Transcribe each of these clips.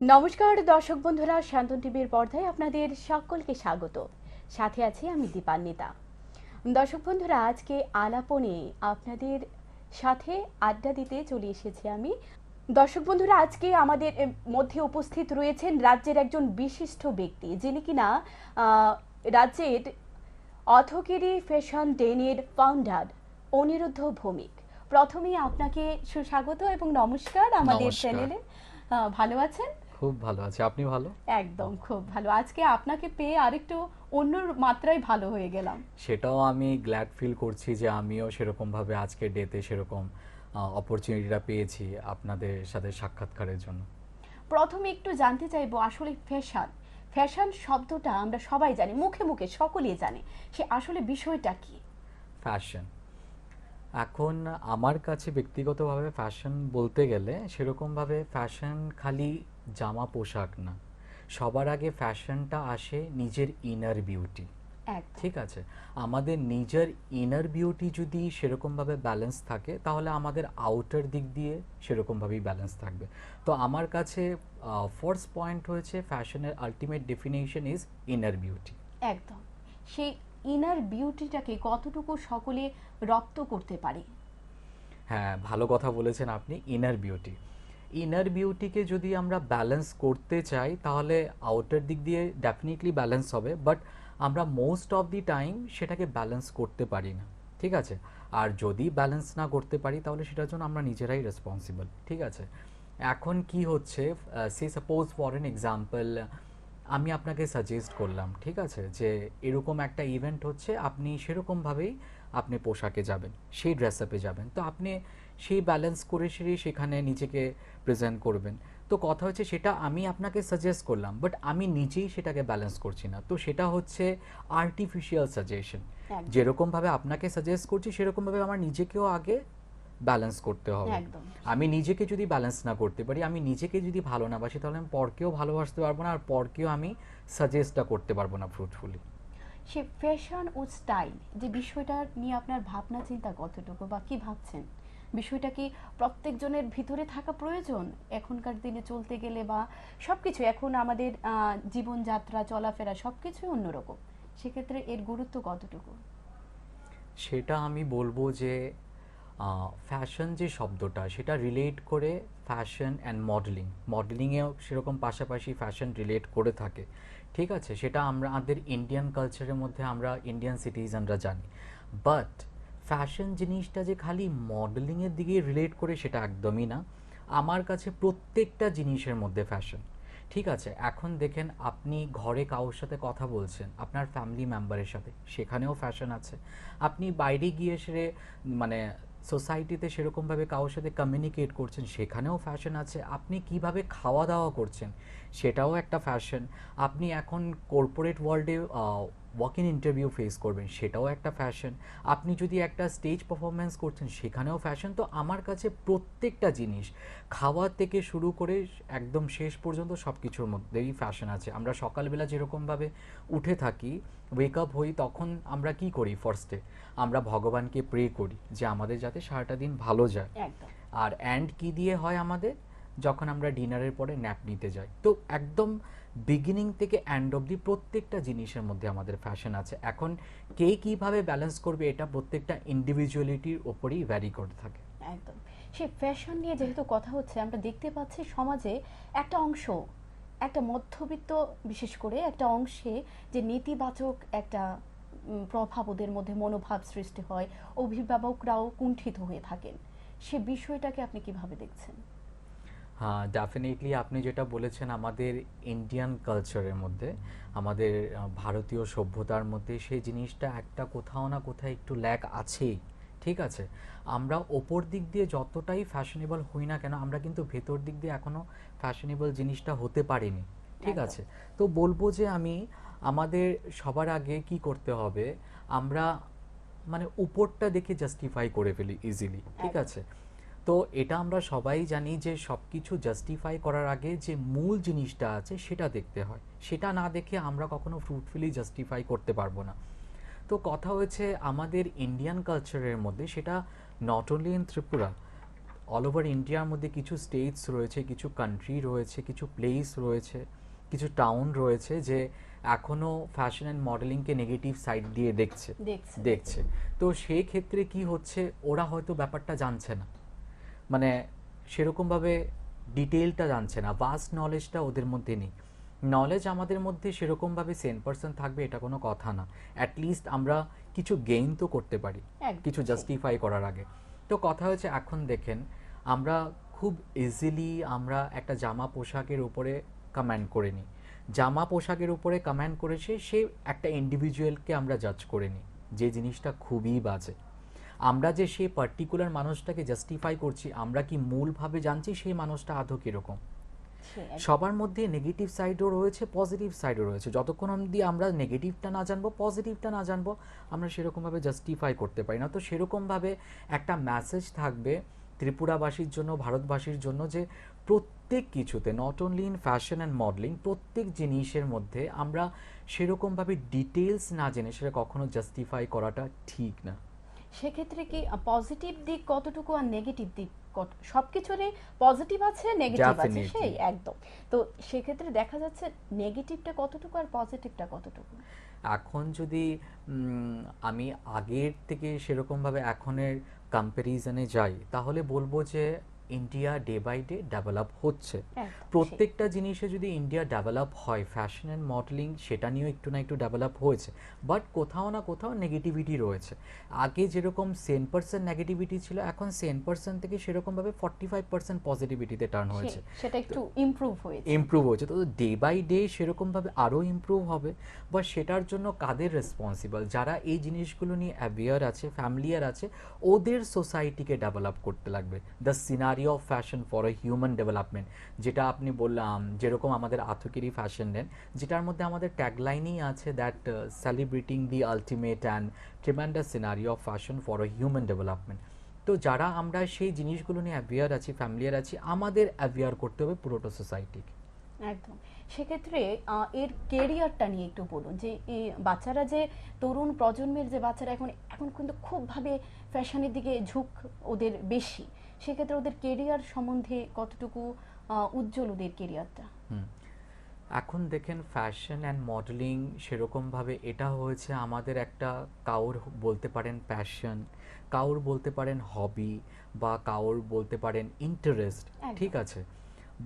নমস্কার দর্শক বন্ধুরা শান্তন টিভির পর্দায় আপনাদের সকলকে স্বাগত। সাথে আছি আমি দীপান্বিতা। দর্শক বন্ধুরা আজকে আলাপনে আপনাদের সাথে আড্ডা দিতে চলে এসেছি আমি। দর্শক বন্ধুরা আজকে আমাদের মধ্যে উপস্থিত রয়েছেন রাজ্যের একজন বিশিষ্ট ব্যক্তি যিনি কিনা রাজ্যের অথকিরি ফ্যাশন ডেনের ফাউন্ডার অনিরুদ্ধ ভৌমিক। প্রথমেই আপনাকে সুস্বাগত এবং নমস্কার আমাদের চ্যানেলে ভালো আছেন? খুব ভালো আছে। আপনি ভালো? একদম খুব ভালো। আজকে আপনাকে পেয়ে আরেকটু অন্য মাত্রায় ভালো হয়ে গেলাম। সেটাও আমি গ্ল্যাড ফিল করছি যে আমিও সেরকমভাবে আজকে ডেতে সেরকম অপরচুনিটিটা পেয়েছি আপনাদের সাথে সাক্ষাৎকারের জন্য। প্রথমে একটু জানতে চাইব আসলে ফ্যাশন ফ্যাশন শব্দটা আমরা সবাই জানি মুখে মুখে সকলেই জানে। সে আসলে বিষয়টা কি? ফ্যাশন এখন আমার কাছে ব্যক্তিগতভাবে ফ্যাশন বলতে গেলে সেরকমভাবে ফ্যাশন খালি জামা পোশাক না। সবার আগে ফ্যাশনটা আসে নিজের ইনার বিউটি ঠিক আছে? আমাদের নিজের ইনার বিউটি যদি সেরকমভাবে ব্যালেন্স থাকে তাহলে আমাদের আউটার দিক দিয়ে সেরকমভাবেই ব্যালেন্স থাকবে। তো আমার কাছে ফার্স্ট পয়েন্ট হয়েছে ফ্যাশনের ultimate definition is inner beauty একদম। সেই ইনার বিউটিটাকে কতটুকু সকলে রপ্ত করতে পারে? হ্যাঁ ভালো কথা বলেছেন আপনি ইনার বিউটি ইনার বিউটিকে যদি আমরা ব্যালেন্স করতে চাই, তাহলে আউটার দিক দিয়ে ডেফিনেটলি ব্যালেন্স হবে বাট আমরা মোস্ট অফ দি টাইম সেটাকে ব্যালেন্স করতে পারি না, ঠিক আছে? আর যদি ব্যালেন্স না করতে পারি, তাহলে সেটার জন্য আমরা নিজেরাই রেসপন্সিবল ঠিক আছে? এখন কি হচ্ছে সে সাপোজ ফর এন এক্সাম্পল আমি আপনাকে সাজেস্ট করলাম, ঠিক আছে? যে এরকম একটা ইভেন্ট হচ্ছে, আপনি সেরকমভাবেই আপনি পোশাকে যাবেন সেই ড্রেস আপে যাবেন। তো আপনি সেই ব্যালেন্স করে সেরে সেখানে নিজেকে প্রেজেন্ট করবেন। তো কথা হচ্ছে সেটা আমি আপনাকে সাজেস্ট করলাম বাট আমি নিজেই সেটাকে ব্যালেন্স করছি না। তো সেটা হচ্ছে আর্টিফিশিয়াল সাজেশন। যেরকমভাবে আপনাকে সাজেস্ট করছি সেরকমভাবে আমার নিজেকেও আগে ব্যালেন্স করতে হবে। আমি নিজেকে যদি ব্যালেন্স না করতে পারি আমি নিজেকে যদি ভালো না বাসি তাহলে আমি পরকেও ভালোবাসতে পারব না আর পরকেও আমি সাজেস্টটা করতে পারব না ফ্রুটফুলি সে ফ্যাশন ও স্টাইল যে বিষয়টা নিয়ে আপনার ভাবনা চিন্তা কতটুকু বা কি ভাবছেন? বিষয়টা কি প্রত্যেকজনের ভিতরে থাকা প্রয়োজন? এখনকার দিনে চলতে গেলে বা সবকিছু, এখন আমাদের জীবনযাত্রা, চলাফেরা সব কিছুই অন্যরকম। সেক্ষেত্রে এর গুরুত্ব কতটুকু? সেটা আমি বলব যে ফ্যাশন যে শব্দটা, সেটা রিলেট করে ফ্যাশন অ্যান্ড মডেলিং মডেলিংয়েও সেরকম পাশাপাশি ফ্যাশন রিলেট করে থাকে। ঠিক আছে, সেটা আমরা আমাদের ইন্ডিয়ান কালচারের মধ্যে আমরা ইন্ডিয়ান সিটিজেনরা জানি। বাট ফ্যাশন জিনিসটা যে খালি মডেলিংয়ের দিকে রিলেট করে সেটা একদমই না। আমার কাছে প্রত্যেকটা জিনিসের মধ্যে ফ্যাশন ঠিক আছে, এখন দেখেন আপনি ঘরে কারোর সাথে কথা বলছেন, আপনার ফ্যামিলি মেম্বারের সাথে, সেখানেও ফ্যাশন আছে। আপনি বাইরে গিয়ে সেরে মানে সোসাইটিতে সেরকমভাবে কারোর সাথে কমিউনিকেট করছেন, সেখানেও ফ্যাশন আছে। আপনি কীভাবে খাওয়া দাওয়া করছেন সেটাও একটা ফ্যাশন আপনি এখন কর্পোরেট ওয়ার্ল্ডে ওয়াক ইন ইন্টারভিউ ফেস করবেন সেটাও একটা ফ্যাশন আপনি যদি একটা স্টেজ পারফরমেন্স করছেন সেখানেও ফ্যাশন তো আমার কাছে প্রত্যেকটা জিনিস খাওয়ার থেকে শুরু করে একদম শেষ পর্যন্ত সব কিছুর মধ্যেই ফ্যাশন আছে। আমরা সকালবেলা যেরকমভাবে উঠে থাকি ওয়েক আপ হই তখন আমরা কি করি ফার্স্টে আমরা ভগবানকে প্রে করি যে আমাদের যাতে সারাটা দিন ভালো যায়। আর অ্যান্ড কি দিয়ে হয় আমাদের? যখন আমরা ডিনারের পরে ন্যাপ নিতে যাই। তো একদম বিগিনিং থেকে অ্যান্ড অবধি প্রত্যেকটা জিনিসের মধ্যে আমাদের ফ্যাশন আছে। এখন কে কীভাবে ব্যালেন্স করবে এটা প্রত্যেকটা ইন্ডিভিজুয়ালিটির ওপরেই ভ্যারি করে থাকে। একদম। সে ফ্যাশন নিয়ে যেহেতু কথা হচ্ছে, আমরা দেখতে পাচ্ছি সমাজে একটা অংশ, একটা মধ্যবিত্ত বিশেষ করে একটা অংশে যে নেতিবাচক একটা প্রভাব ওদের মধ্যে মনোভাব সৃষ্টি হয়, অভিভাবকরাও কুণ্ঠিত হয়ে থাকেন। সে বিষয়টাকে আপনি কীভাবে দেখছেন? হ্যাঁ ডেফিনেটলি আপনি যেটা বলেছেন আমাদের ইন্ডিয়ান কালচারের মধ্যে আমাদের ভারতীয় সভ্যতার মধ্যে সেই জিনিসটা একটা কোথাও না কোথাও একটু ল্যাক আছেই ঠিক আছে? আমরা ওপর দিক দিয়ে যতটাই ফ্যাশনেবল হই না কেন আমরা কিন্তু ভেতর দিক দিয়ে এখনও ফ্যাশনেবল জিনিসটা হতে পারিনি ঠিক আছে? তো বলব যে আমি আমাদের সবার আগে কি করতে হবে আমরা মানে উপরটা দেখে জাস্টিফাই করে ফেলি ইজিলি ঠিক আছে? তো এটা আমরা সবাই জানি যে সব কিছু জাস্টিফাই করার আগে যে মূল জিনিসটা আছে সেটা দেখতে হয়। সেটা না দেখে আমরা কখনো ফ্রুটফুলি জাস্টিফাই করতে পারব না। তো কথা হয়েছে আমাদের ইন্ডিয়ান কালচারের মধ্যে সেটা not only in Tripura all over ইন্ডিয়ার মধ্যে কিছু স্টেটস রয়েছে কিছু কান্ট্রি রয়েছে কিছু প্লেস রয়েছে কিছু টাউন রয়েছে যে এখনও ফ্যাশন অ্যান্ড মডেলিংকে নেগেটিভ সাইড দিয়ে দেখছে। দেখছে। দেখছে। তো সেই ক্ষেত্রে কি হচ্ছে? ওরা হয়তো ব্যাপারটা জানছে না। মানে সেরকমভাবে ডিটেলটা জানছে না ভাস্ট নলেজটা ওদের মধ্যে নেই। নলেজ আমাদের মধ্যে সেরকমভাবে সেন পার্সেন্ট থাকবে এটা কোনো কথা না। অ্যাটলিস্ট আমরা কিছু গেইন তো করতে পারি কিছু জাস্টিফাই করার আগে। তো কথা হচ্ছে এখন দেখেন আমরা খুব ইজিলি আমরা একটা জামা পোশাকের উপরে কমেন্ট করে নিই। জামা পোশাকের উপরে কমেন্ট করেছে সে একটা ইন্ডিভিজুয়ালকে আমরা জাজ করে নিই যে জিনিসটা খুবই বাজে। আমরা যে সেই পার্টিকুলার মানুষটাকে জাস্টিফাই করছি আমরা কি মূলভাবে জানছি সেই মানুষটা আদৌ কীরকম? সবার মধ্যে নেগেটিভ সাইডও রয়েছে পজিটিভ সাইডও রয়েছে। যতক্ষণ অবধি আমরা নেগেটিভটা না জানব পজিটিভটা না জানব আমরা সেরকমভাবে জাস্টিফাই করতে পারি না। তো সেরকমভাবে একটা মেসেজ থাকবে ত্রিপুরাবাসীর জন্য ভারতবাসীর জন্য যে প্রত্যেক কিছুতে not only in fashion and modelling প্রত্যেক জিনিসের মধ্যে আমরা সেরকমভাবে ডিটেলস না জেনে সেটা কখনো জাস্টিফাই করাটা ঠিক না। সেক্ষেত্রে কি পজিটিভ দিক কতটুকু আর নেগেটিভ দিক কত সবকিছুরই পজিটিভ আছে নেগেটিভ আছে সেই একদম। তো সেক্ষেত্রে দেখা যাচ্ছে নেগেটিভটা কতটুকু আর পজিটিভটা কতটুকু? এখন যদি আমি আগের থেকে সেরকমভাবে এখনের কম্প্যারিজনে যাই তাহলে বলব যে India day by day develop হচ্ছে। প্রত্যেকটা জিনিসে যদি ইন্ডিয়া ডেভেলপ হয় ফ্যাশন অ্যান্ড মডেলিং সেটা নিয়েও একটু না একটু ডেভেলপ হয়েছে। বাট কোথাও না কোথাও নেগেটিভিটি রয়েছে। আগে যেরকম সেন পার্সেন্ট নেগেটিভিটি ছিল এখন সেন পার্সেন্ট থেকে সেরকমভাবে ফর্টি ফাইভ পার্সেন্ট পজিটিভিটিতে টার্ন হয়েছে। সেটা একটু ইমপ্রুভ হয়েছে। ইমপ্রুভ হয়েছে। তো ডে বাই ডে সেরকমভাবে আরও ইমপ্রুভ হবে। বা সেটার জন্য কাদের রেসপন্সিবল যারা এই জিনিসগুলো নিয়ে অ্যাওয়ার আছে ফ্যামিলিয়ার আছে ওদের সোসাইটিকে ডেভেলপ করতে লাগবে। The scenery of fashion for a human development যেটা আপনি বললাম, যেরকম আমাদের আথকিরি ফ্যাশন নেন যেটার মধ্যে আমাদের ট্যাগলাইনই আছে that celebrating the ultimate and tremendous scenery of fashion for a human development তো যারা আমরা সেই জিনিসগুলো নিয়ে অ্যাওয়ার আছি ফ্যামিলিয়ার আছি, আমাদের অ্যাভিয়ার করতে হবে পুরোটা সোসাইটিকে একদম। সেক্ষেত্রে এর কেরিয়ারটা নিয়ে একটু বলুন, যে বাচ্চারা যে, তরুণ প্রজন্মের যে বাচ্চারা এখন এখন কিন্তু খুবভাবে ফ্যাশনের দিকে ঝুঁক ওদের বেশি। সেক্ষেত্রে ওদের কেরিয়ার সম্বন্ধে কতটুকু উজ্জ্বল ওদের কেরিয়ারটা এখন দেখেন ফ্যাশন অ্যান্ড মডেলিং সেরকমভাবে এটা হয়েছে আমাদের একটা কাউর বলতে পারেন প্যাশন কাউর বলতে পারেন হবি বা কাউর বলতে পারেন ইন্টারেস্ট। ঠিক আছে?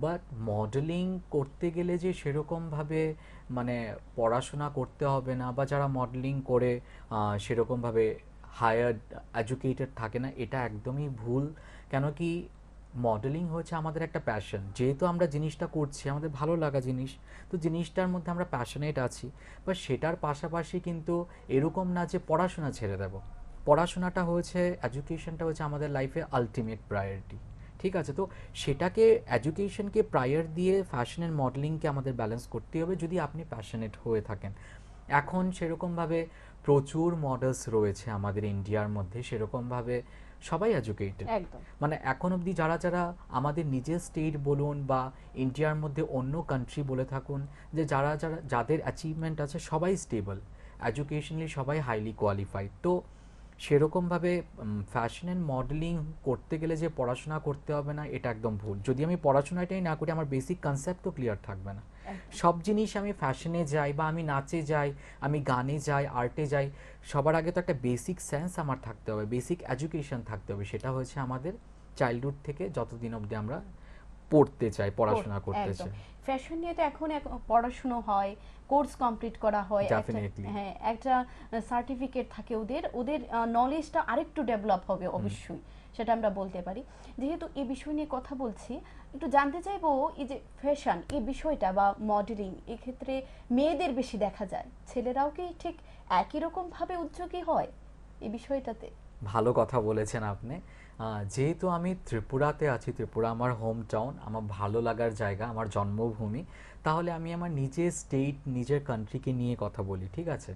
বাট মডেলিং করতে গেলে যে সেরকমভাবে মানে পড়াশোনা করতে হবে না বা যারা মডেলিং করে সেরকমভাবে হায়ার এডুকেটেড থাকে না এটা একদমই ভুল। কেন কি মডেলিং হচ্ছে আমাদের একটা প্যাশন যেহেতু আমরা জিনিসটা করছি, আমাদের ভালো লাগা জিনিস, তো জিনিসটার মধ্যে আমরা প্যাশনেট আছি। বা সেটার পাশাপাশি কিন্তু এরকম না যে পড়াশোনা ছেড়ে দেব। পড়াশোনাটা হয়েছে এডুকেশনটা হচ্ছে আমাদের লাইফে আলটিমেট প্রায়োরিটি ঠিক আছে? তো সেটাকে এডুকেশনকে প্রায়র দিয়ে ফ্যাশন অ্যান্ড মডেলিংকে আমাদের ব্যালেন্স করতে হবে যদি আপনি প্যাশনেট হয়ে থাকেন। এখন সেরকমভাবে প্রচুর মডেলস রয়েছে আমাদের ইন্ডিয়ার মধ্যে, সেরকমভাবে সবাই এডুকেটেড মানে এখন অবধি যারা যারা আমাদের নিজের স্টেট বলুন বা ইন্ডিয়ার মধ্যে অন্য কান্ট্রি বলে থাকুন যে যারা যারা যাদের অ্যাচিভমেন্ট আছে সবাই স্টেবল এডুকেশনালি সবাই হাইলি কোয়ালিফাইড তো সেরকমভাবে ফ্যাশন অ্যান্ড মডেলিং করতে গেলে যে পড়াশোনা করতে হবে না এটা একদম ভুল। যদি আমি পড়াশোনাটাই না করি আমার বেসিক কনসেপ্ট তো ক্লিয়ার থাকবে না। সব জিনিস আমি ফ্যাশনে যাই বা আমি নাচে যাই আমি গানে যাই আর্টে যাই সবার আগে তো একটা বেসিক সেন্স আমার থাকতে হবে বেসিক এডুকেশন থাকতে হবে। সেটা হচ্ছে আমাদের চাইল্ডহুড থেকে যতদিন অবধি আমরা পড়তে চাই পড়াশোনা করতে। চাই ফ্যাশন নিয়ে তো এখন পড়াশুনো হয় কোর্স কমপ্লিট করা হয় হ্যাঁ একটা সার্টিফিকেট থাকে ওদের ওদের নলেজটা আরেকটু ডেভেলপ হবে অবশ্যই সেটা আমরা বলতে পারি। যেহেতু এই বিষয় নিয়ে কথা বলছি একটু জানতে চাইব এই যে ফ্যাশন এই বিষয়টা বা মডেলিং এক্ষেত্রে মেয়েদের বেশি দেখা যায় ছেলেরাও কি ঠিক একই রকম ভাবে উদ্যোগী হয় এই বিষয়টাতে? ভালো কথা বলেছেন আপনি। যেহেতু আমি ত্রিপুরাতে আছি, ত্রিপুরা আমার হোম টাউন আমার ভালো লাগার জায়গা, আমার জন্মভূমি, তাহলে আমি আমার নিজের স্টেট নিজের কান্ট্রিকে নিয়ে কথা বলি, ঠিক আছে?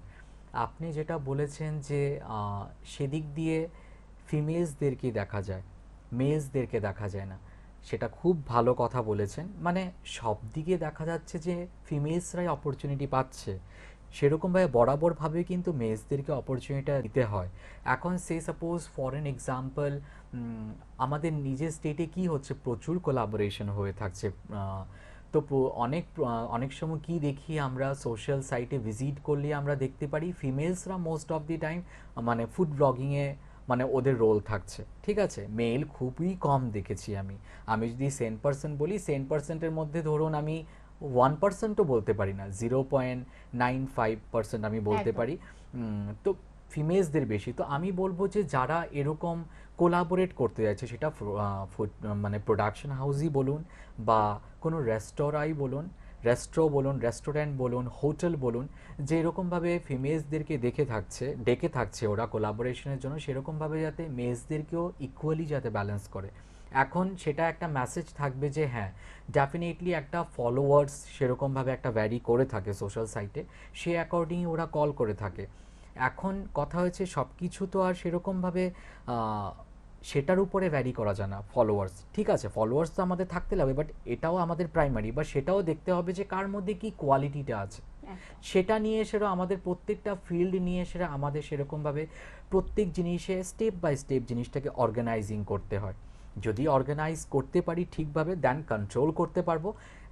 আপনি যেটা বলেছেন যে সেদিক দিয়ে ফিমেলসদেরকে দেখা যায় মেলসদেরকে দেখা যায় না, সেটা খুব ভালো কথা বলেছেন মানে সব দিকে দেখা যাচ্ছে যে ফিমেলসরাই অপরচুনিটি পাচ্ছে সেরকমভাবে বরাবরভাবে কিন্তু মেয়েসদেরকে অপরচুনিটি দিতে হয়। এখন সে সাপোজ ফর এন এক্সাম্পল আমাদের নিজের স্টেটে কি হচ্ছে? প্রচুর কোলাবোরেশন হয়ে থাকছে। তো অনেক অনেক সময় কি দেখি আমরা সোশ্যাল সাইটে ভিজিট করলে আমরা দেখতে পারি ফিমেলসরা মোস্ট অফ দি টাইম মানে ফুড ব্লগিংয়ে মানে ওদের রোল থাকছে। ঠিক আছে? মেল খুবই কম দেখেছি আমি। আমি যদি সেন পার্সেন্ট বলি সেন পার্সেন্টের মধ্যে ধরুন আমি ওয়ান পার্সেন্টও বলতে পারি না zero point nine five percent আমি বলতে পারি। তো ফিমেলসদের বেশি। তো আমি বলব যে যারা এরকম কোলাবোরেট করতে যাচ্ছে, সেটা ফুড মানে প্রোডাকশন হাউসই বলুন বা কোনো রেস্তোরাঁই বলুন রেস্ট্রো বলুন রেস্টুরেন্ট বলুন হোটেল বলুন যে এরকমভাবে ফিমেলসদেরকে দেখে থাকছে, ডেকে থাকছে ওরা কোলাবোরেশনের জন্য, সেরকমভাবে যাতে মেলসদেরকেও ইকুয়ালি যাতে ব্যালেন্স করে। এখন সেটা একটা মেসেজ থাকবে যে হ্যাঁ ডেফিনেটলি একটা ফলোয়ার্স সেরকমভাবে একটা ভ্যারি করে থাকে সোশ্যাল সাইটে সে অ্যাকর্ডিং ওরা কল করে থাকে। এখন কথা হয়েছে সব কিছু তো আর সেরকমভাবে সেটার উপরে ভ্যারি করা যায় না ফলোয়ার্স ঠিক আছে ফলোয়ার্স তো আমাদের থাকতে লাগবে বাট এটাও আমাদের প্রাইমারি বা সেটাও দেখতে হবে যে কার মধ্যে কি কোয়ালিটিটা আছে। সেটা নিয়ে সেটা আমাদের প্রত্যেকটা ফিল্ড নিয়ে সেটা আমাদের সেরকমভাবে প্রত্যেক জিনিসে স্টেপ বাই স্টেপ জিনিসটাকে অর্গানাইজিং করতে হয়। যদি অর্গানাইজ করতে পারি ঠিকভাবে দেন কন্ট্রোল করতে পারব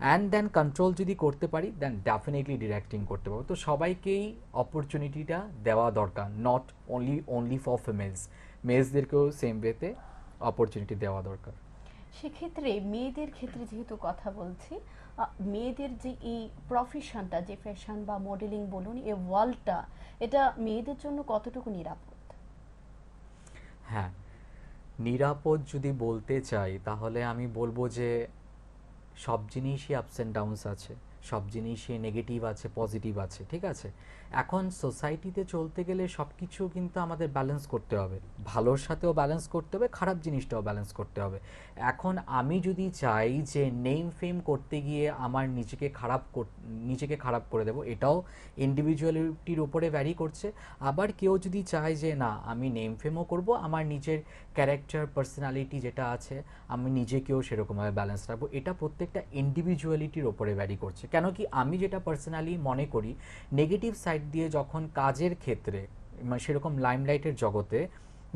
অ্যান্ড দেন কন্ট্রোল যদি করতে পারি দেন ডেফিনেটলি ডিরেক্টিং করতে পারব। তো সবাইকেই অপরচুনিটিটা দেওয়া দরকার not only only for females মেলসদেরকেও same ওয়েতে অপরচুনিটি দেওয়া দরকার। সেক্ষেত্রে মেয়েদের ক্ষেত্রে যেহেতু কথা বলছি মেয়েদের যে এই প্রফেশনটা যে ফ্যাশন বা মডেলিং বলুন এই ওয়ার্ল্ডটা এটা মেয়েদের জন্য কতটুকু নিরাপদ? হ্যাঁ নিরাপদ যদি বলতে চাই তাহলে আমি বলব যে সব জিনিসই আপস অ্যান্ড ডাউনস আছে সব জিনিসই নেগেটিভ আছে পজিটিভ আছে ঠিক আছে? এখন সোসাইটিতে চলতে গেলে সব কিছু কিন্তু আমাদের ব্যালেন্স করতে হবে। ভালোর সাথেও ব্যালেন্স করতে হবে, খারাপ জিনিসটাও ব্যালেন্স করতে হবে। এখন আমি যদি চাই যে নেম ফেম করতে গিয়ে আমার নিজেকে খারাপ নিজেকে খারাপ করে দেবো, এটাও ইন্ডিভিজুয়ালিটির উপরে ভ্যারি করছে। আবার কেউ যদি চায় যে না, আমি নেম ফেমও করব, আমার নিজের ক্যারেক্টার পার্সোনালিটি যেটা আছে, আমি নিজেকেও সেরকমভাবে ব্যালেন্স রাখব, এটা প্রত্যেকটা ইন্ডিভিজুয়ালিটির ওপরে ভ্যারি করছে। কেন কি আমি যেটা পার্সোনালি মনে করি নেগেটিভ সাইড দিয়ে যখন কাজের ক্ষেত্রে মানে সেরকম লাইমলাইটের জগতে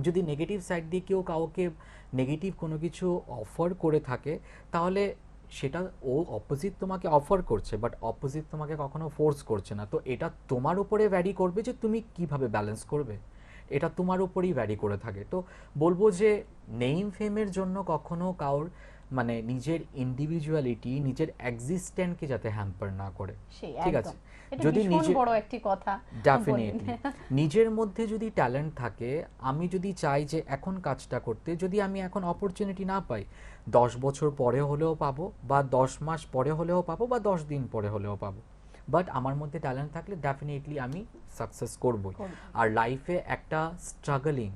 যদি নেগেটিভ সাইড দিয়ে কেউ কাউকে নেগেটিভ কোনো কিছু অফার করে থাকে তাহলে সেটা ও অপোজিট তোমাকে অফার করছে বাট অপোজিট তোমাকে কখনো ফোর্স করছে না। তো এটা তোমার উপরে ভ্যারি করবে যে তুমি কীভাবে ব্যালেন্স করবে। এটা তোমার উপরেই ভ্যারি করে থাকে। তো বলব যে নেইম ফেমের জন্য কখনো কাউর মানে নিজের ইন্ডিভিজুয়ালিটি নিজের এক্সিস্টেন্টকে যাতে হ্যাম্পার না করে। ঠিক আছে? যদি ভীষণ নিজে বড় একটি কথা ডেফিনেটলি নিজের মধ্যে যদি ট্যালেন্ট থাকে আমি যদি চাই যে এখন কাজটা করতে যদি আমি এখন অপরচুনিটি না পাই দশ বছর পরে হলেও পাবো বা দশ মাস পরে হলেও পাবো বা দশ দিন পরে হলেও পাবো। বাট আমার মধ্যে ট্যালেন্ট থাকলে ডেফিনেটলি আমি সাকসেস করবই। করব। আর লাইফে একটা স্ট্রাগলিং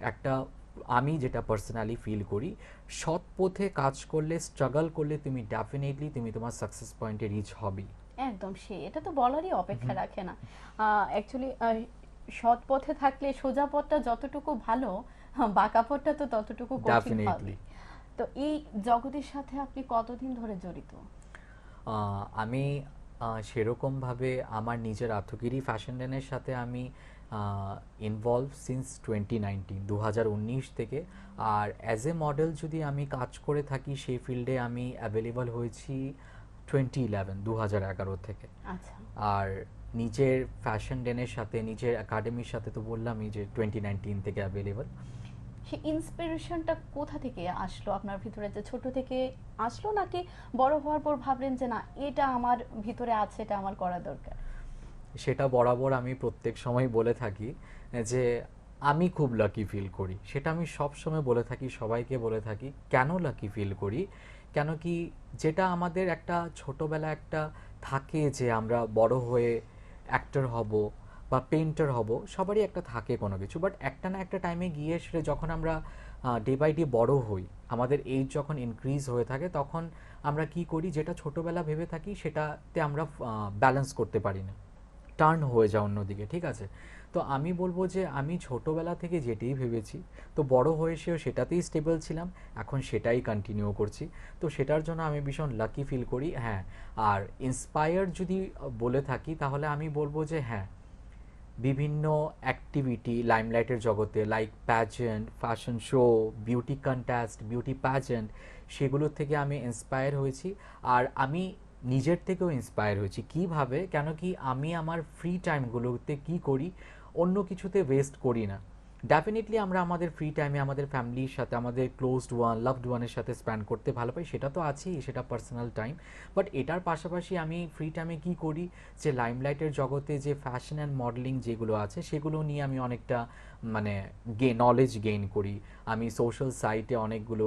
একটা আমি যেটা পার্সোনালি ফিল করি সৎ পথে কাজ করলে স্ট্রাগল করলে তুমি ডেফিনেটলি তুমি তোমার সাকসেস পয়েন্টে রিচ হবেই। একদম সে এটা তো বলারই অপেক্ষা রাখে না। অ্যাকচুয়ালি সৎ পথে থাকলে সোজা পথটা যতটুকু ভালো হ্যাঁ, বাঁকা পথটা তো ততটুকু কঠিন হবে। তো এই জগতের সাথে আপনি কতদিন ধরে জড়িত? আমি সেরকমভাবে আমার নিজের আত্মগিরি ফ্যাশন ডেনের সাথে আমি ইনভলভ সিন্স টোয়েন্টি নাইনটিন দু হাজার উনিশ থেকে। আর অ্যাজ এ মডেল যদি আমি কাজ করে থাকি সেই ফিল্ডে আমি অ্যাভেলেবল হয়েছি টোয়েন্টি ইলেভেন দু হাজার এগারো থেকে। আচ্ছা। আর নিজের ফ্যাশন ডেনের সাথে নিজের একাডেমির সাথে তো বললামই যে টোয়েন্টি নাইনটিন থেকে অ্যাভেলেবল সেই ইন্সপিরেশনটা কোথা থেকে আসলো আপনার ভিতরে? যে ছোট থেকে আসলো নাকি বড় হওয়ার পর ভাবলেন যে না এটা আমার ভিতরে আছে এটা আমার করা দরকার? সেটা বরাবর আমি প্রত্যেক সময় বলে থাকি যে আমি খুব লাকি ফিল করি। সেটা আমি সব সময় বলে থাকি সবাইকে বলে থাকি কেন লাকি ফিল করি? কেন কি যেটা আমাদের একটা ছোটবেলা একটা থাকে যে আমরা বড় হয়ে অ্যাক্টর হব বা পেন্টার হব, সবারই একটা থাকে কোনো কিছু। বাট একটা না একটা টাইমে গিয়ে সেটা যখন আমরা ডে বাই ডে বড় হই, আমাদের এইজ যখন ইনক্রিজ হয়ে থাকে, তখন আমরা কি করি, যেটা ছোটবেলা ভেবে থাকি, সেটাতে আমরা ব্যালেন্স করতে পারি না। টার্ন হয়ে যায় অন্যদিকে, ঠিক আছে? তো আমি বলব যে আমি ছোটোবেলা থেকে যেটাই ভেবেছি, তো বড় হয়ে সেও সেটাতেই স্টেবল ছিলাম, এখন সেটাই কন্টিনিউ করছি। তো সেটার জন্য আমি ভীষণ লাকি ফিল করি হ্যাঁ। আর ইন্সপায়ার যদি বলে থাকি, তাহলে আমি বলব যে হ্যাঁ বিভিন্ন অ্যাক্টিভিটি লাইমলাইটের জগতে like pageant fashion show beauty contest beauty pageant সেগুলোর থেকে আমি ইন্সপায়ার হয়েছি। আর আমি নিজের থেকেও ইন্সপায়ার হয়েছি। কীভাবে? কেন কি আমি আমার ফ্রি টাইমগুলোতে কি করি? অন্য কিছুতে ওয়েস্ট করি না। ডেফিনেটলি আমরা আমাদের ফ্রি টাইমে আমাদের ফ্যামিলির সাথে, আমাদের ক্লোজড ওয়ান লাভড ওয়ানের সাথে স্পেন্ড করতে ভালো পাই সেটা তো আছেই, সেটা পার্সোনাল টাইম বাট এটার পাশাপাশি আমি ফ্রি টাইমে কি করি? যে লাইমলাইটের জগতে যে ফ্যাশন অ্যান্ড মডেলিং যেগুলো আছে, সেগুলো নিয়ে আমি অনেকটা মানে গে নলেজ গেইন করি। আমি সোশ্যাল সাইটে অনেকগুলো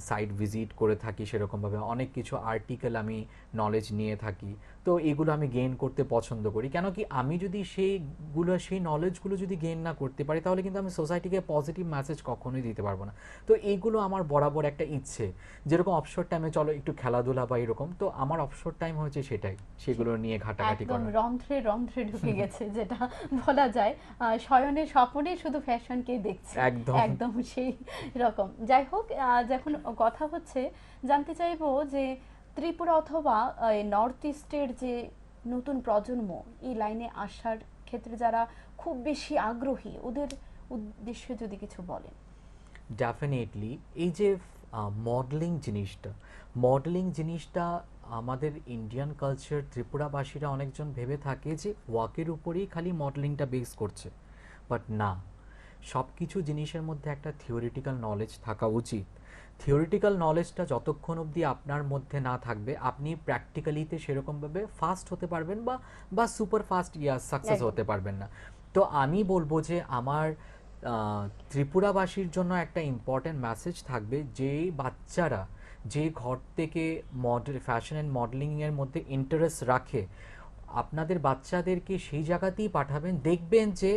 সাইট ভিজিট করে থাকি সেরকমভাবে। অনেক কিছু আর্টিকেল আমি নলেজ নিয়ে থাকি। তো এগুলো আমি গেইন করতে পছন্দ করি। কেন কি আমি যদি সেইগুলো সেই নলেজগুলো যদি গেইন না করতে পারি তাহলে কিন্তু আমি সোসাইটিকে পজিটিভ মেসেজ কখনোই দিতে পারব না। তো এইগুলো আমার বরাবর একটা ইচ্ছে। যেরকম অবসর টাইমে চলো একটু খেলাধুলা বা এরকম তো আমার অবসর টাইম হয়েছে সেটাই। সেগুলো নিয়ে ঘাটাঘাটি একদম করা। রন্ধ্রে রন্ধ্রে ঢুকে গেছে যেটা বলা যায়। আহ, শয়নের স্বপ্নে শুধু ফ্যাশনকে দেখছে। একদম। একদম সেই রকম। যাই হোক যখন কথা হচ্ছে জানতে চাইব যে ত্রিপুরা অথবা নর্থ ইস্টের যে নতুন প্রজন্ম এই লাইনে আসার ক্ষেত্রে যারা খুব বেশি আগ্রহী ওদের উদ্দেশ্যে যদি কিছু বলেন। ডেফিনেটলি এই যে মডেলিং জিনিসটা মডেলিং জিনিসটা আমাদের ইন্ডিয়ান কালচার ত্রিপুরাবাসীরা অনেকজন ভেবে থাকে যে ওয়াকের উপরেই খালি মডেলিংটা বেস করছে। বাট না সব কিছু জিনিসের মধ্যে একটা থিওরিটিক্যাল নলেজ থাকা উচিত। থিওরিটিক্যাল নলেজটা যতক্ষণ অবধি আপনার মধ্যে না থাকবে আপনি প্র্যাকটিক্যালিতে সেরকমভাবে ফাস্ট হতে পারবেন বা বা সুপার ফাস্ট ইয়া সাকসেস হতে পারবেন না। তো আমি বলব যে আমার ত্রিপুরাবাসীর জন্য একটা ইম্পর্ট্যান্ট মেসেজ থাকবে যে বাচ্চারা যে ঘর থেকে মডেল ফ্যাশন অ্যান্ড মডেলিংয়ের মধ্যে ইন্টারেস্ট রাখে আপনাদের বাচ্চাদেরকে সেই জায়গাতেই পাঠাবেন দেখবেন যে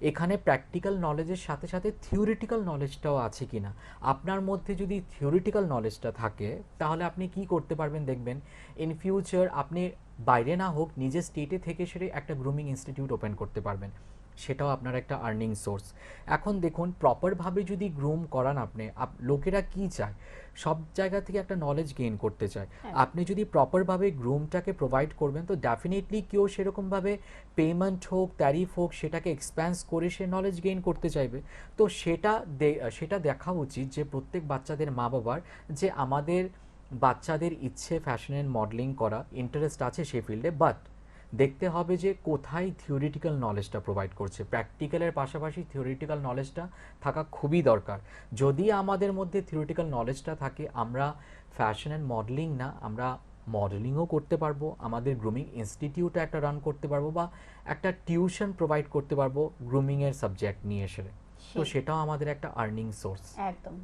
এখানে প্র্যাকটিক্যাল নলেজের সাথে সাথে থিওরিটিক্যাল নলেজটাও আছে কিনা? আপনার মধ্যে যদি থিওরিটিক্যাল নলেজটা থাকে, তাহলে আপনি কি করতে পারবেন দেখবেন ইন ফিউচার আপনি বাইরে না হোক, নিজের স্টেটে থেকে সেরে একটা গ্রুমিং ইনস্টিটিউট ওপেন করতে পারবেন। সেটাও আপনার একটা আর্নিং সোর্স এখন দেখুন প্রপারভাবে যদি গ্রুম করান আপনি আপ- লোকেরা কি চায়? সব জায়গা থেকে একটা নলেজ গেইন করতে চায়। হ্যাঁ। আপনি যদি প্রপারভাবে গ্রুমটাকে প্রোভাইড করবেন তো ডেফিনেটলি কেউ সেরকমভাবে পেমেন্ট হোক ট্যারিফ হোক সেটাকে এক্সপ্যান্স করে সে নলেজ গেইন করতে চাইবে। তো সেটা দে- সেটা দেখা উচিত যে প্রত্যেক বাচ্চাদের মা বাবার যে আমাদের বাচ্চাদের ইচ্ছে ফ্যাশন অ্যান্ড মডেলিং করা ইন্টারেস্ট আছে সে ফিল্ডে বাট দেখতে হবে যে কোথায় থিওরিটিক্যাল নলেজটা প্রোভাইড করছে। প্র্যাকটিক্যালের পাশাপাশি থিওরিটিক্যাল নলেজটা থাকা খুবই দরকার। যদি আমাদের মধ্যে থিওরিটিক্যাল নলেজটা থাকে আমরা ফ্যাশন অ্যান্ড মডেলিং না আমরা মডেলিংও করতে পারব আমাদের গ্রুমিং ইনস্টিটিউটও একটা রান করতে পারব বা একটা টিউশন প্রোভাইড করতে পারব গ্রুমিংয়ের সাবজেক্ট নিয়ে এসে। তো সেটাও আমাদের একটা আর্নিং সোর্স একদম।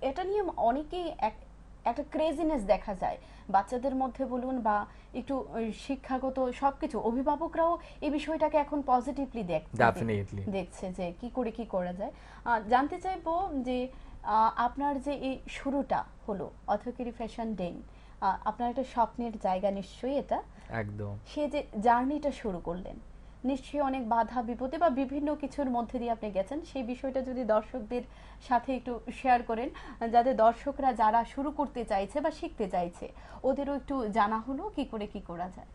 এটা নিয়ে অনেকেই এক- একটা ক্রেজিনেস দেখা যায়। বাচ্চাদের মধ্যে বলুন বা একটু শিক্ষাগত সবকিছু অভিভাবকরাও এই বিষয়টাকে এখন পজিটিভলি দেখ দেখছে যে কি করে কি করা যায়। আহ, জানতে চাইব যে আপনার যে এই শুরুটা হলো অথকিরি ফ্যাশন ডে আপনার একটা স্বপ্নের জায়গা নিশ্চয়ই এটা? একদম। সে যে জার্নিটা শুরু করলেন নিশ্চয়ই অনেক বাধা, বিপদে বা বিভিন্ন কিছুর মধ্যে দিয়ে আপনি গেছেন। সেই বিষয়টা যদি দর্শকদের সাথে একটু শেয়ার করেন, যাতে দর্শকরা যারা শুরু করতে চাইছে বা শিখতে চাইছে, ওদেরও একটু জানা হলো কি করে কি করা যায়।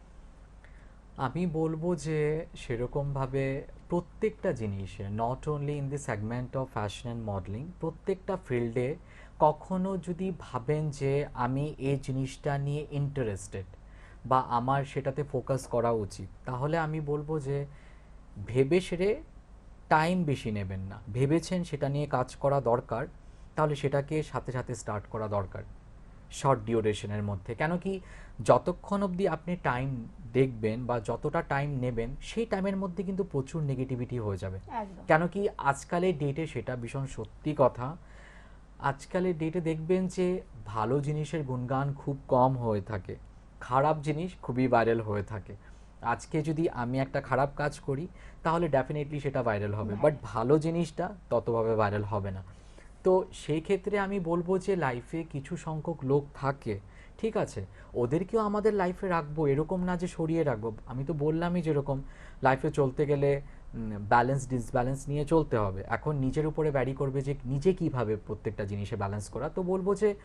আমি বলব যে সেরকমভাবে প্রত্যেকটা জিনিসে not only in the segment of fashion and modelling প্রত্যেকটা ফিল্ডে কখনো যদি ভাবেন যে আমি এই জিনিসটা নিয়ে ইন্টারেস্টেড বা আমার সেটাতে ফোকাস করা উচিত। তাহলে আমি বলব যে ভেবে সেরে টাইম বেশি নেবেন না। ভেবেছেন সেটা নিয়ে কাজ করা দরকার তাহলে সেটাকে সাথে সাথে স্টার্ট করা দরকার শর্ট ডিউরেশনের মধ্যে। কেন কি যতক্ষণ অবধি আপনি টাইম দেখবেন বা যতটা টাইম নেবেন সেই টাইমের মধ্যে কিন্তু প্রচুর নেগেটিভিটি হয়ে যাবে। কেন কি আজকালের ডেটে সেটা ভীষণ সত্যি কথা আজকালের ডেটে দেখবেন যে ভালো জিনিসের গুণগান খুব কম হয়ে থাকে। খারাপ জিনিস খুবই ভাইরাল হয়ে থাকে। আজকে যদি আমি একটা খারাপ কাজ করি তাহলে ডেফিনেটলি সেটা ভাইরাল হবে। বাট ভালো জিনিসটা ততভাবে ভাইরাল হবে না। তো সেই ক্ষেত্রে আমি বলব যে লাইফে কিছু সংখ্যক লোক থাকে ঠিক আছে? ওদেরকেও আমাদের লাইফে রাখব। এরকম না যে সরিয়ে রাখব। আমি তো বললামই যেরকম লাইফে চলতে গেলে ব্যালেন্স ডিসব্যালেন্স নিয়ে চলতে হবে। এখন নিজের উপরে ব্যারি করবে যে নিজে কীভাবে প্রত্যেকটা জিনিসে ব্যালেন্স করা। তো বলব যে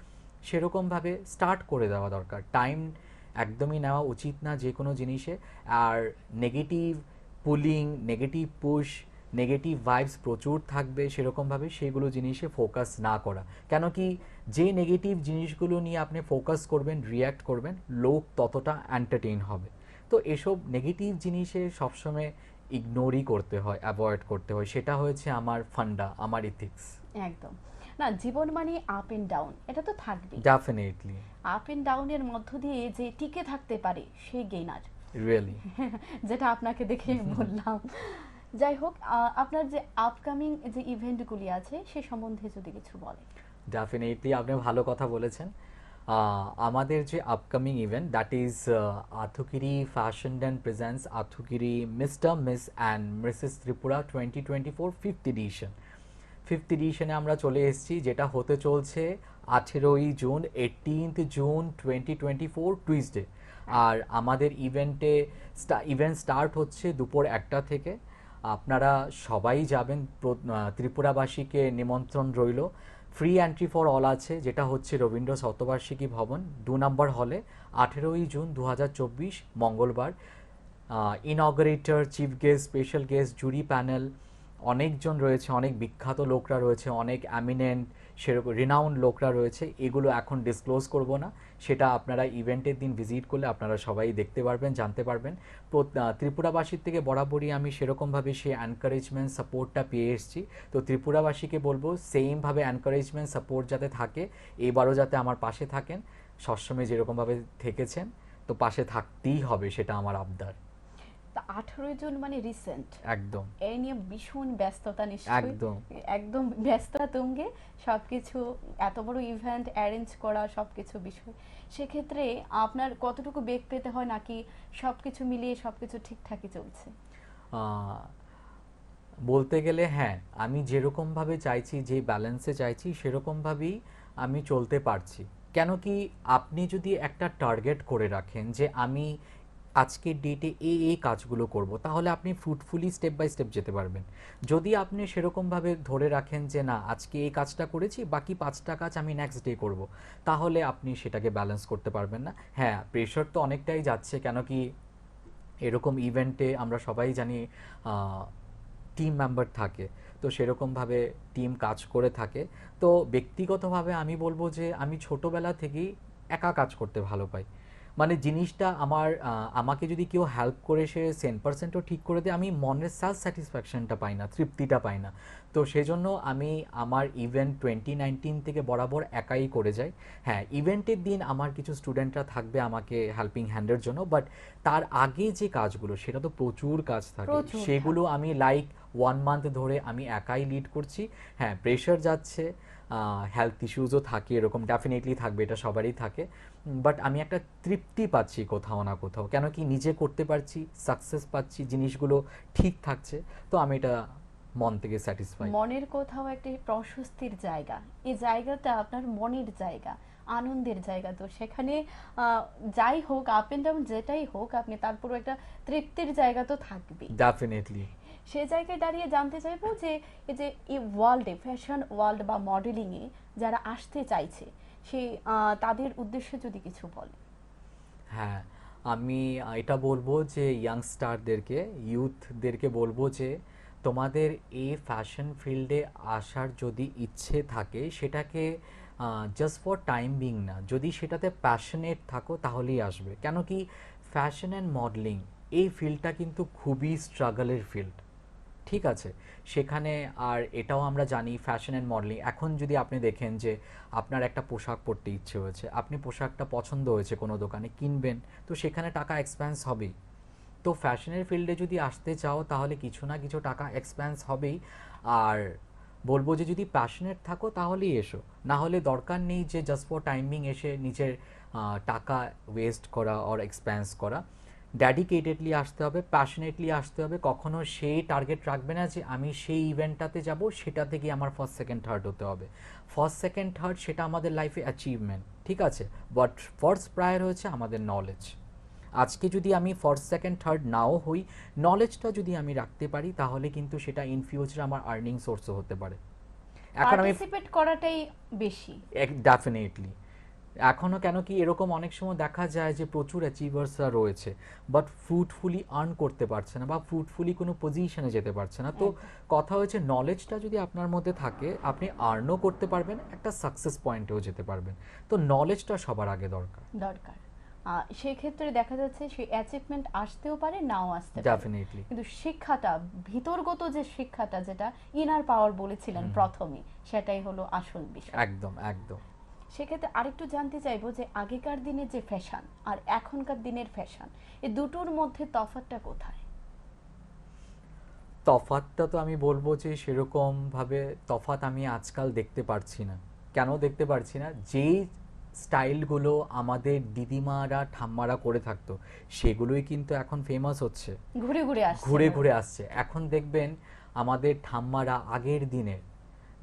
সেরকমভাবে স্টার্ট করে দেওয়া দরকার। টাইম একদমই নেওয়া উচিত না যে কোনো জিনিসে। আর negative pulling negative push negative vibes প্রচুর থাকবে সেরকমভাবে সেগুলো জিনিসে ফোকাস না করা। কেন কি যে নেগেটিভ জিনিসগুলো নিয়ে আপনি ফোকাস করবেন রিয়্যাক্ট করবেন, লোক ততটা এন্টারটেইন হবে। তো এসব নেগেটিভ জিনিসে সবসময় ইগনোরই করতে হয় অ্যাভয়েড করতে হয়। সেটা হয়েছে আমার ফান্ডা আমার ইথিক্স একদম। না জীবন মানে আপ এন্ড ডাউন এটা তো থাকবেই। ডেফিনেটলি আপ এন্ড ডাউনের মধ্য দিয়ে যে টিকে থাকতে পারে সেই গেইনার রিয়েলি যেটা আপনাকে দেখে বললাম। যাই হোক আপনার যে আপকামিং যে ইভেন্টগুলি আছে সে সম্বন্ধে যদি কিছু বলেন। ডেফিনেটলি আপনি ভালো কথা বলেছেন। আমাদের যে upcoming event that is Athukiri fashion and presence Athukiri mister miss and missus Tripura twenty twenty four fifth edition fifth এডিশনে আমরা চলে এসেছি, যেটা হতে চলছে আঠেরোই June eighteenth June twenty twenty four Tuesday আর আমাদের ইভেন্টে ইভেন্ট স্টার্ট হচ্ছে দুপুর একটা থেকে। আপনারা সবাই যাবেন ত্রিপুরাবাসীকে নিমন্ত্রণ রইল। ফ্রি এন্ট্রি ফর অল আছে, যেটা হচ্ছে রবীন্দ্র শতবার্ষিকী ভবন, দু নম্বর হলে আঠেরোই জুন দু হাজার চব্বিশ মঙ্গলবার। Inaugurator chief guest special guest jury panel অনেকজন রয়েছে, অনেক বিখ্যাত লোকরা রয়েছে, অনেক অ্যামিনেন্ট সেরকম রিনাউন্ড লোকরা রয়েছে। এগুলো এখন ডিসক্লোজ করব না। সেটা আপনারা ইভেন্টের দিন ভিজিট করলে আপনারা সবাই দেখতে পারবেন, জানতে পারবেন। ত্রিপুরাবাসীর থেকে বরাবরই আমি সেরকমভাবে সেই এনকারেজমেন্ট সাপোর্টটা পেয়ে এসেছি। তো ত্রিপুরাবাসীকে বলব সেমভাবে এনকারেজমেন্ট সাপোর্ট যাতে থাকে, এবারও যাতে আমার পাশে থাকেন। সবসময় যেরকমভাবে থেকেছেন, তো পাশে থাকতেই হবে সেটা আমার আবদার। আঠারোই জুন মানে রিসেন্ট একদম। এই নিয়ে ভীষণ ব্যস্ততা নিশ্চয়ই। একদম। একদম ব্যস্ততা তুঙ্গে সবকিছু এত বড় ইভেন্ট অ্যারেঞ্জ করা সবকিছু বিষয়। সেক্ষেত্রে আপনার কতটুকু বেগ পেতে হয় নাকি সবকিছু মিলিয়ে সবকিছু ঠিকঠাকই চলছে? বলতে গেলে হ্যাঁ আমি যেরকমভাবে চাইছি যে ব্যালেন্সে চাইছি সেরকমভাবেই আমি চলতে পারছি। কেন কি আপনি যদি একটা টার্গেট করে রাখেন যে আমি আজকের ডেটে এই এই কাজগুলো করব, তাহলে আপনি ফ্রুটফুলি স্টেপ বাই স্টেপ যেতে পারবেন। যদি আপনি সেরকমভাবে ধরে রাখেন যে, না, আজকে এই কাজটা করেছি, বাকি পাঁচটা কাজ আমি নেক্সট ডে করব, তাহলে আপনি সেটাকে ব্যালেন্স করতে পারবেন না। হ্যাঁ প্রেশার তো অনেকটাই যাচ্ছে, কেন কি এরকম ইভেন্টে আমরা সবাই জানি টিম মেম্বার থাকে, তো সেরকমভাবে টিম কাজ করে থাকে। তো ব্যক্তিগতভাবে আমি বলব যে, আমি ছোটোবেলা থেকেই একা কাজ করতে ভালো পাই। মানে জিনিসটা আমার আমাকে যদি কেউ হেল্প করে সে সেন পার্সেন্টও ঠিক করে দেয় আমি মনের সেলফ স্যাটিসফ্যাকশনটা পাই না তৃপ্তিটা পাই না। তো সেজন্য আমি আমার ইভেন্ট টোয়েন্টি নাইনটিন থেকে বরাবর একাই করে যাই। হ্যাঁ ইভেন্টের দিন আমার কিছু স্টুডেন্টরা থাকবে আমাকে হেল্পিং হ্যান্ডের জন্য বাট তার আগে যে কাজগুলো সেটা তো প্রচুর কাজ থাকে। সেগুলো আমি লাইক ওয়ান মান্থ ধরে আমি একাই লিড করছি। হ্যাঁ প্রেশার যাচ্ছে হেলথ ইস্যুজও থাকে এরকম ডেফিনেটলি থাকবে এটা সবারই থাকে। বাট আমি একটা তৃপ্তি পাচ্ছি কোথাও না কোথাও। কেন কি নিজে করতে পারছি সাকসেস পাচ্ছি জিনিসগুলো ঠিক থাকছে তো আমি এটা মন থেকে স্যাটিসফাই মনের কোথাও একটি প্রশস্তির জায়গা। এই জায়গাটা আপনার মনের জায়গা আনন্দের জায়গা। তো সেখানে যাই হোক আপ এন্ড ডাউন যেটাই হোক আপনি তারপরও একটা তৃপ্তির জায়গা তো থাকবেই। ডেফিনেটলি সে জায়গায় দাঁড়িয়ে জানতে চাইব যে এই যে এই ওয়ার্ল্ডে ফ্যাশন ওয়ার্ল্ড বা মডেলিংয়ে যারা আসতে চাইছে সেই তাদের উদ্দেশ্যে যদি কিছু বলে। হ্যাঁ আমি এটা বলব যে ইয়াংস্টারদেরকে ইউথদেরকে বলব যে তোমাদের এই ফ্যাশন ফিল্ডে আসার যদি ইচ্ছে থাকে, সেটাকে জাস্ট ফর টাইম বিং না, যদি সেটাতে প্যাশনেট থাকো তাহলেই আসবে। কেন কি ফ্যাশন অ্যান্ড মডেলিং এই ফিল্ডটা কিন্তু খুবই স্ট্রাগলের ফিল্ড ঠিক আছে। সেখানে আর এটাও আমরা জানি ফ্যাশন অ্যান্ড মডেলিং এখন যদি আপনি দেখেন যে আপনার একটা পোশাক পরতে ইচ্ছে হয়েছে, আপনি পোশাকটা পছন্দ হয়েছে কোনো দোকানে, কিনবেন, তো সেখানে টাকা এক্সপেন্স হবেই। তো ফ্যাশনের ফিল্ডে যদি আসতে চাও, তাহলে কিছু না কিছু টাকা এক্সপেন্স হবেই। আর বলব যে যদি প্যাশনেট থাকো, তাহলেই এসো। না হলে দরকার নেই যে জাস্ট ফর টাইমিং এসে নিজের টাকা ওয়েস্ট করা অর এক্সপেন্স করা। ডেডিকেটেডলি আসতে হবে প্যাশনেটলি আসতে হবে কখনো সেই টার্গেট রাখবে না যে আমি সেই ইভেন্টটাতে যাব সেটা থেকে আমার ফার্স্ট সেকেন্ড থার্ড হতে হবে। ফার্স্ট সেকেন্ড থার্ড সেটা আমাদের লাইফে অ্যাচিভমেন্ট ঠিক আছে? বাট ফার্স্ট প্রায়ার হচ্ছে আমাদের নলেজ আজকে যদি আমি ফার্স্ট সেকেন্ড থার্ড নাও হই নলেজটা যদি আমি রাখতে পারি তাহলে কিন্তু সেটা ইন ফিউচার আমার আর্নিং সোর্সও হতে পারে। এখন আমি পার্টিসিপেট করাটাই বেশি। ডেফিনেটলি এখনও কেন কি এরকম অনেক সময় দেখা যায় যে প্রচুর অ্যাচিভার্সরা রয়েছে বাট ফ্রুটফুলি আর্ন করতে পারছে না বা ফ্রুটফুলি কোনো পজিশনে যেতে পারছে না। তো কথা হয়েছে নলেজটা যদি আপনার মধ্যে থাকে আপনি আর্নও করতে পারবেন একটা সাকসেস পয়েন্টেও যেতে পারবেন। তো নলেজটা সবার আগে দরকার। দরকার। সেক্ষেত্রে দেখা যাচ্ছে সেই অ্যাচিভমেন্ট আসতেও পারে নাও আসতে পারে। ডেফিনেটলি কিন্তু শিক্ষাটা ভিতরগত যে শিক্ষাটা যেটা ইনার পাওয়ার বলেছিলেন প্রথমে সেটাই হলো আসল বিষয়। একদম একদম। সেক্ষেত্রে আরেকটু জানতে চাইব যে আগেকার দিনের যে ফ্যাশন আর এখনকার দিনের ফ্যাশন এই দুটোর মধ্যে তফাৎটা কোথায়? তফাতটা তো আমি বলব যে সেরকমভাবে তফাত আমি আজকাল দেখতে পারছি না। কেন দেখতে পারছি না? যেই স্টাইলগুলো আমাদের দিদিমারা ঠাম্মারা করে থাকতো সেগুলোই কিন্তু এখন ফেমাস হচ্ছে। ঘুরে ঘুরে আসছে ঘুরে ঘুরে আসছে। এখন দেখবেন আমাদের ঠাম্মারা আগের দিনের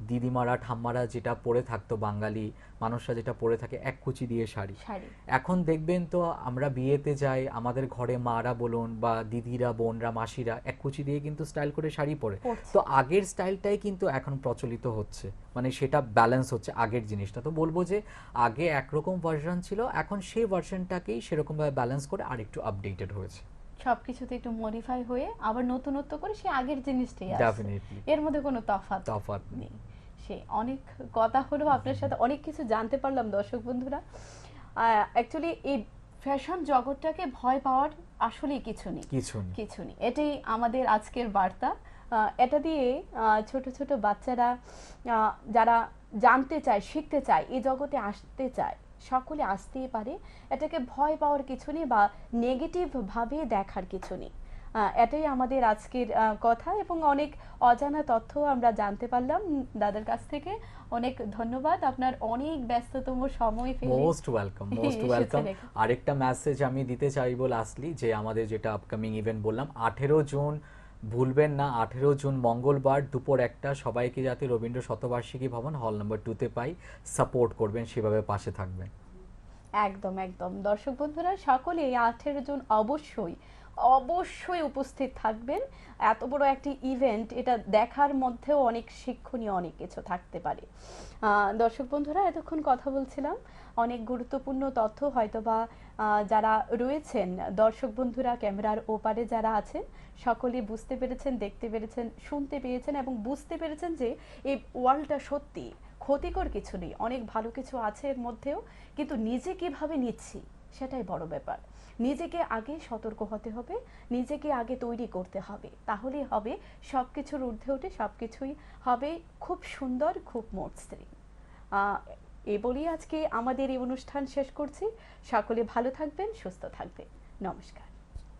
দিদিমারা ঠাম্মারা যেটা পরে থাকতো বাঙালি মানুষরা যেটা পরে থাকে এক কুচি দিয়ে শাড়ি। এখন দেখবেন তো আমরা বিয়েতে যাই আমাদের ঘরে মারা বলুন বা দিদিরা বোনরা মাসিরা এক কুচি দিয়ে কিন্তু স্টাইল করে শাড়ি পরে। তো আগের স্টাইলটাই কিন্তু এখন প্রচলিত হচ্ছে। মানে সেটা ব্যালেন্স হচ্ছে আগের জিনিসটা। তো বলব যে আগে একরকম ভার্সন ছিল এখন সেই ভার্সনটাকেই সেরকমভাবে ব্যালেন্স করে আরেকটু আপডেটেড হয়েছে। সবকিছুতে একটু মডিফাই হয়ে আবার নতুনত্ব করে সে আগের জিনিসটাই এর মধ্যে কোনো তফাৎ তফাৎ নেই। সে অনেক কথা হলো আপনার সাথে অনেক কিছু জানতে পারলাম দর্শক বন্ধুরা। অ্যাকচুয়ালি এই ফ্যাশন জগৎটাকে ভয় পাওয়ার আসলেই কিছু নেই। কিছু নেই। কিছু নেই। এটাই আমাদের আজকের বার্তা। এটা দিয়ে ছোট ছোট বাচ্চারা যারা জানতে চায় শিখতে চায় এই জগতে আসতে চায় সকলে আসতেই পারে। এটাকে ভয় পাওয়ার কিছু নেই বা নেগেটিভ ভাবে দেখার কিছু নেই। এটাই আমাদের আজকের কথা এবং অনেক অজানা তথ্য আমরা জানতে পারলাম। দাদার কাছ থেকে অনেক ধন্যবাদ। আপনার অনেক ব্যস্ততম সময় ফেলে মোস্ট ওয়েলকাম মোস্ট ওয়েলকাম আরেকটা মেসেজ আমি দিতে চাইব লাস্টলি যে আমাদের যেটা আপকামিং ইভেন্ট বললাম আঠেরো জুন ভুলবেন না আঠেরো জুন মঙ্গলবার দুপুর একটা সবাইকে যাতে রবীন্দ্র শতবার্ষিকী ভবন হল নম্বর টুতে পাই সাপোর্ট করবেন সেভাবে পাশে থাকবেন। একদম একদম। দর্শক বন্ধুরা সকলে আঠেরো জন অবশ্যই অবশ্যই উপস্থিত থাকবেন। এত বড় একটি ইভেন্ট এটা দেখার মধ্যেও অনেক শিক্ষণীয় অনেক কিছু থাকতে পারে। দর্শক বন্ধুরা, এতক্ষণ কথা বলছিলাম। অনেক গুরুত্বপূর্ণ তথ্য হয়তোবা যারা রয়েছেন, দর্শক বন্ধুরা, ক্যামেরার ওপারে যারা আছেন, সকলে বুঝতে পেরেছেন, দেখতে পেরেছেন, শুনতে পেরেছেন এবং বুঝতে পেরেছেন যে এই ওয়ার্ল্ডটা সত্যি ক্ষতিকর কিছু নেই। অনেক ভালো কিছু আছে এর মধ্যেও, কিন্তু নিজে কীভাবে নিচ্ছি, সেটাই বড় ব্যাপার। নিজেকে আগে সতর্ক হতে হবে, নিজেকে আগে তৈরি করতে হবে। তাহলেই হবে সব কিছুর ঊর্ধ্বে উঠে সব কিছুই হবে খুব সুন্দর, খুব মসৃণ এ বলেই আজকে আমাদের এই অনুষ্ঠান শেষ করছি। সকলে ভালো থাকবেন, সুস্থ থাকবেন। নমস্কার।